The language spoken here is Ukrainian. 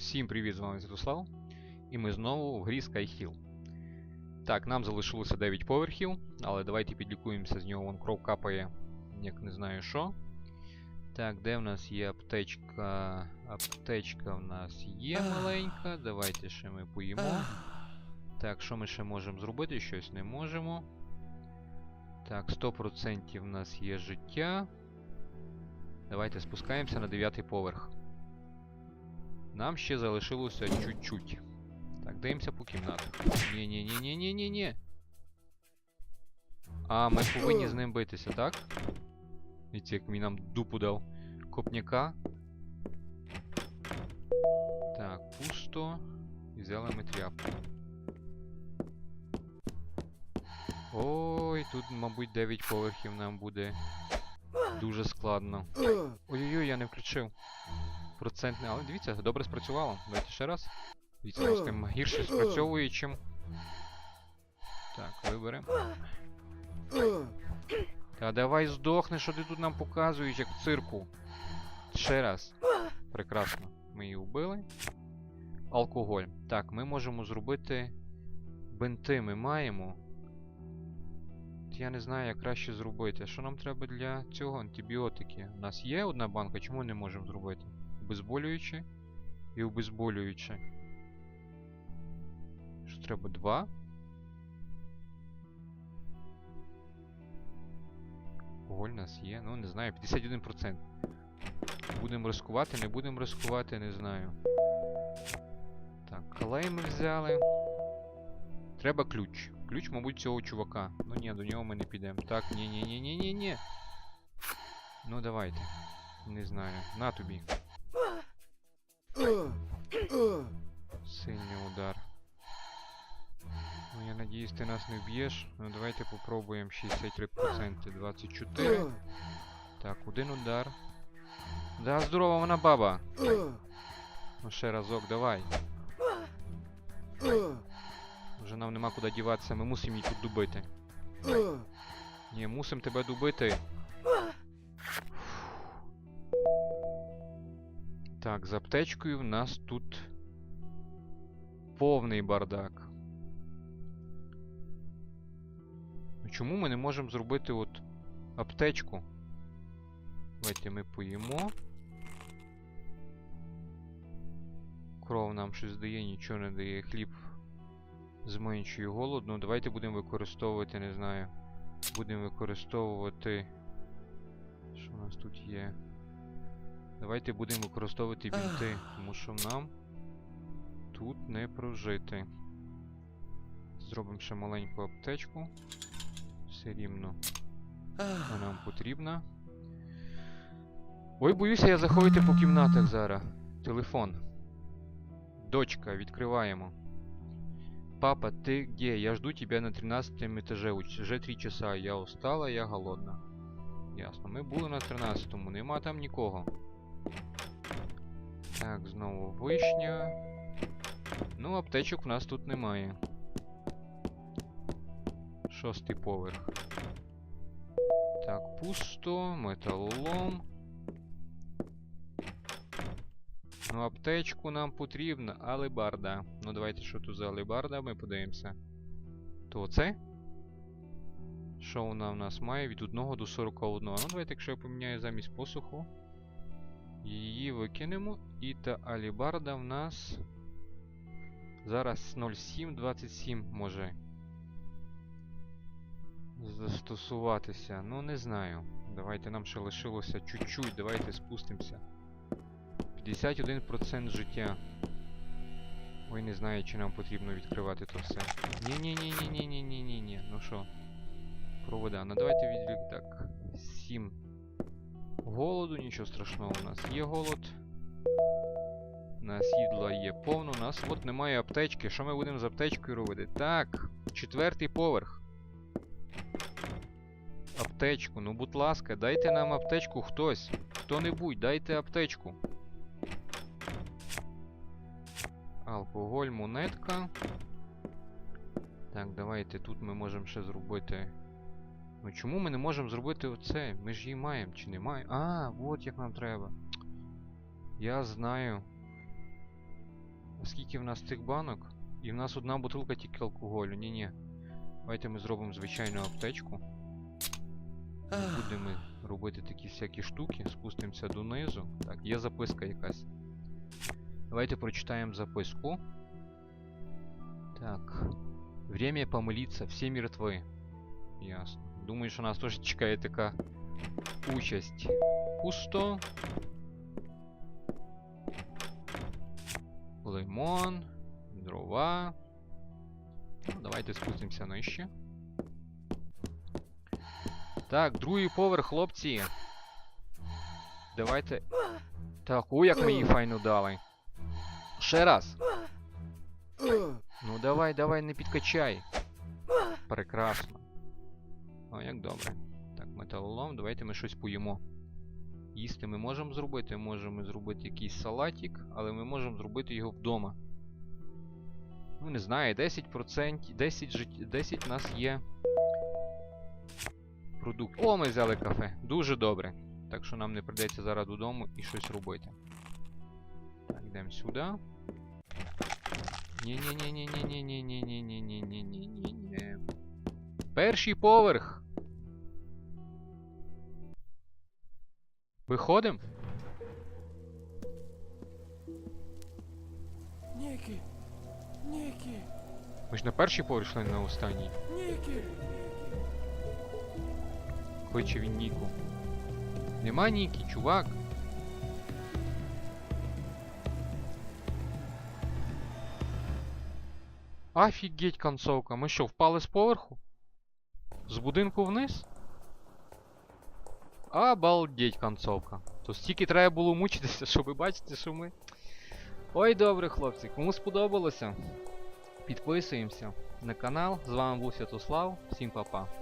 Всім привіт, з вами Святослав. І ми знову в грі Skyhill. Так, нам залишилося 9 поверхів, але давайте підлікуємося, з нього вон кров капає, як не знаю що. Так, де в нас є аптечка? Аптечка в нас є маленька. Давайте ще ми поїмо. Так, що ми ще можемо зробити? Щось не можемо. Так, 100% в нас є життя. Давайте спускаємося на 9 поверх. Нам ще залишилося чуть-чуть. Так, дивимося по кімнатах. Ні-ні-ні-ні-ні-ні-ні. А, ми повинні з ним битися, так? Дивіться, як він нам дупу дав. Копняка. Так, пусто. І взяли ми тряпку. Ой, тут, мабуть, 9 поверхів нам буде дуже складно. Ой-ой-ой, я не включив. Процентне, але дивіться, добре спрацювало. Давайте ще раз. Дивіться, ось гірше спрацьовує, чим. Так, виберемо. Та давай здохни, що ти тут нам показуєш, як в цирку. Ще раз. Прекрасно. Ми її вбили. Алкоголь. Так, ми можемо зробити. Бинти ми маємо. Я не знаю, як краще зробити. Що нам треба для цього? Антибіотики. У нас є одна банка, чому не можемо зробити? Обезболююче і обезболююче. Що треба? Два? Алкоголь у нас є. Ну, не знаю, 51%. Будемо рискувати, не будемо рискувати, не знаю. Так, клей ми взяли. Треба ключ. Ключ, мабуть, цього чувака. Ну ні, до нього ми не підемо. Так, ні, ні, ні, ні, ні, ні. Ну давайте. Не знаю. На тобі. Сильний удар. Ну я надіюсь, ти нас не вб'єш. Ну давайте попробуємо 63%. 24. Так, один удар. Да, здорова вона баба. Ну ще разок, давай. Вже нам нема куди діватися, ми мусимо її тут дубити. Ні, мусимо тебе дубити. Так, з аптечкою в нас тут повний бардак. Ну Чому ми не можемо зробити от аптечку? Давайте ми поїмо. Кров нам щось дає, нічого не дає. Хліб зменшує голод. Ну давайте будемо використовувати, не знаю. Будемо використовувати. Що у нас тут є? Давайте будемо використовувати бінти, тому що нам тут не прожити. Зробимо ще маленьку аптечку. Все рівно. Вона нам потрібна. Ой, боюся я заходити по кімнатах зараз. Телефон. Дочка, відкриваємо. Папа, ты где? Я жду тебя на 13 этаже. Уже 3 часа. Я устала, я голодна. Ясно. Ми були на 13-му, нема там нікого. Так, знову вишня. Ну, аптечок в нас тут немає. Шостий поверх. Так, пусто, металолом. Ну, аптечку нам потрібна, алебарда. Ну, давайте, що тут за алебарда, ми подивимося. То це? Що вона в нас має від 1 до 41. Ну, давайте, якщо я поміняю замість посуху. Її викинемо. І та алібарда в нас. Зараз 0727 може. Застосуватися. Ну, не знаю. Давайте нам ще лишилося чуть-чуть. Давайте спустимося. 51% життя. Ой, не знаю, чи нам потрібно відкривати то все. Ні-ні-ні-ні-ні-ні-ні-ні. Ну що? Провода. Ну давайте відвік так. 7. Голоду, нічого страшного у нас є голод. У нас їдла є повно, у нас от немає аптечки. Що ми будемо з аптечкою робити? Так, четвертий поверх. Аптечку, ну будь ласка, дайте нам аптечку хтось. Хто-небудь, дайте аптечку. Алкоголь, монетка. Так, давайте тут ми можемо ще зробити. Ну чому ми не можемо зробити оце? Ми ж її маємо чи не маємо? А, от як нам треба. Я знаю. Скільки в нас цих банок? І в нас одна бутилка тільки алкоголю. Ні-ні. Давайте ми зробимо звичайну аптечку. Не будемо робити такі всякі штуки. Спустимося донизу. Так, є записка якась. Давайте прочитаємо записку. Так. Время помолиться, всі мертві. Ясно. Думаю, що нас теж чекає така участь. Пусто. Лимон. Дрова. Ну, давайте спустимося нижче. Так, другий поверх, хлопці. Давайте. Так, о, як ми її файно дали. Ще раз. Ну давай, давай, не підкачай. Прекрасно. О, як добре. Так, металолом, давайте ми щось поїмо. Їсти ми можемо зробити, можемо зробити якийсь салатик, але ми можемо зробити його вдома. Ну, не знаю, 10%, 10, жит... 10 у нас є продукт. О, ми взяли кафе. Дуже добре. Так що нам не прийдеться зараз додому і щось робити. Так, йдемо сюди. Ні-ні-ні-ні-ні-ні-ні-ні-ні-ні-ні-ні-ні. Перший поверх. Виходимо? Нікі! Нікі! Ми ж на перший поверх йшли, не на останній. Нікі! Кличе він Ніку. Нема Нікі, чувак. Офігеть концовка. Ми що, впали з поверху? З будинку вниз? Обалдеть концовка. То стільки треба було мучитися, щоб ви бачите, що ми. Ой, добре, хлопці, кому сподобалося? Підписуємося на канал. З вами був Святослав. Всім па-па.